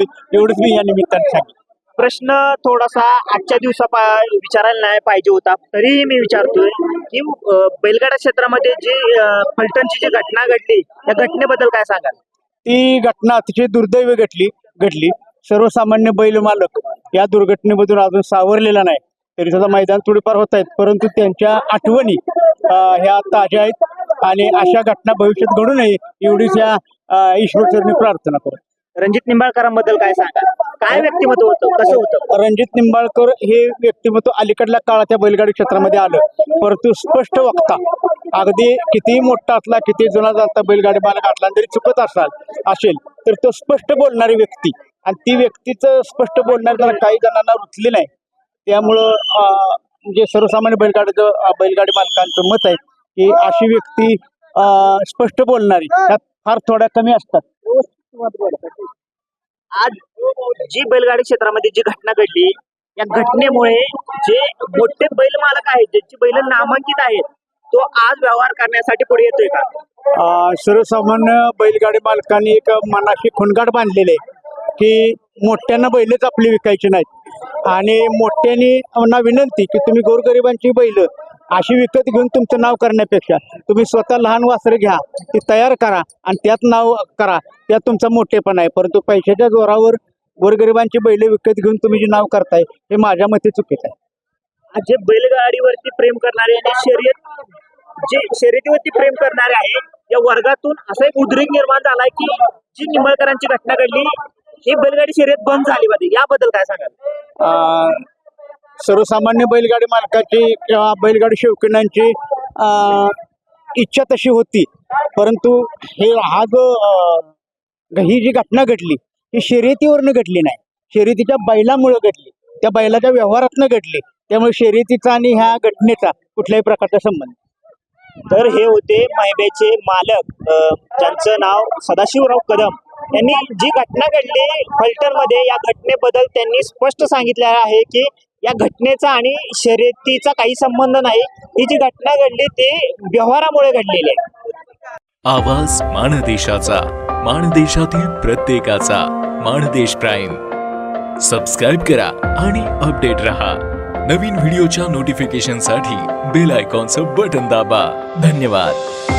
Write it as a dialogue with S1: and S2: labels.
S1: एवढंच मी या निमित्ताने सांगेन.
S2: प्रश्न थोडासा आजच्या दिवसा विचारायला नाही पाहिजे होता तरीही मी विचारतोय की बैलगाडा क्षेत्रामध्ये जी फलटणची जी घटना घडली या घटनेबद्दल काय सांगाल?
S1: ती घटना अतिशय दुर्दैवी घडली घडली. सर्वसामान्य बैल मालक या दुर्घटनेमधून अजून सावरलेला नाही. तरी सुद्धा मैदान थोडीफार होत आहेत परंतु त्यांच्या आठवणी ह्या ताज्या आहेत. आणि अशा घटना भविष्यात घडू नये एवढीच या ईश्वरचरणी प्रार्थना करतो.
S2: रणजित निंबाळकरांबद्दल काय सांगा? काय व्यक्तिमत्व होतं? कसं होतं?
S1: रणजित निंबाळकर हे व्यक्तिमत्व अलीकडल्या काळात त्या बैलगाडी क्षेत्रामध्ये आलं. परंतु स्पष्ट वक्ता अगदी कितीही मोठा असला किती जुना जाता बैलगाडी मालक असला जरी चुकत असाल असेल तर तो स्पष्ट बोलणारी व्यक्ती. आणि ती व्यक्तीचं स्पष्ट बोलणार जरा काही जणांना रुचली नाही. त्यामुळं म्हणजे सर्वसामान्य बैलगाडीचं बैलगाडी मालकांचं मत आहे की अशी व्यक्ती स्पष्ट बोलणारी त्यात फार थोड्या कमी असतात.
S2: आज जी बैलगाडी क्षेत्रामध्ये जी घटना घडली या घटनेमुळे जे मोठे बैल मालक आहेत ज्यांची बैल नामांकित आहेत तो आज व्यवहार करण्यासाठी पुढे येतोय का?
S1: सर्वसामान्य बैलगाडी मालकांनी एक मनाशी खुणगाट बांधलेले की मोठ्यांना बैलच आपली विकायची नाहीत. आणि मोठ्यांनी विनंती की तुम्ही गोरगरिबांची बैल अशी विकत घेऊन तुमचं नाव करण्यापेक्षा तुम्ही स्वतः लहान वासरं घ्या ती तयार करा आणि त्यात नाव करा. त्यात तुमचा मोठेपणा आहे. परंतु पैशाच्या जोरावर गोरगरिबांची बैल विकत घेऊन तुम्ही जे नाव करताय हे माझ्या मते चुकीचं आहे.
S2: आज जे बैलगाडीवरती प्रेम करणारे आणि शर्यत जे शर्यतीवरती प्रेम करणारे आहे या वर्गातून असा एक उद्रेक निर्माण झालाय की जी निंबाळकरांची घटना घडली ही बैलगाडी शर्यत बंद झाली पाहिजे. याबद्दल काय सांगाल?
S1: अं, सर्वसामान्य बैलगाडी मालकाची किंवा बैलगाडी शौकीनांची इच्छा तशी होती. परंतु हे हा जो ही जी घटना घडली ही शर्यतीवरनं घडली नाही. शर्यतीच्या बैलामुळं घडली. त्या बैलाच्या व्यवहारातनं घडली. त्यामुळे शर्यतीचा आणि ह्या घटनेचा कुठल्याही प्रकारचा संबंध
S2: तर हे होते मायबेचे मालक ज्यांचं नाव सदाशिवराव कदम यांनी जी घटना घडली फल्टरमध्ये या घटनेबद्दल त्यांनी स्पष्ट सांगितले आहे की या घटनेचा आणि शर्यतीचा काही संबंध नाही. ही जी घटना घडली ती व्यवहारामुळे घडलेली आहे.
S3: आवाज माणदेशाचा माणदेशातील प्रत्येकाचा माणदेश प्राईम. सबस्क्राईब करा आणि अपडेट रहा. नवीन व्हिडिओच्या नोटिफिकेशनसाठी बेल आयकॉनचं बटन दाबा. धन्यवाद.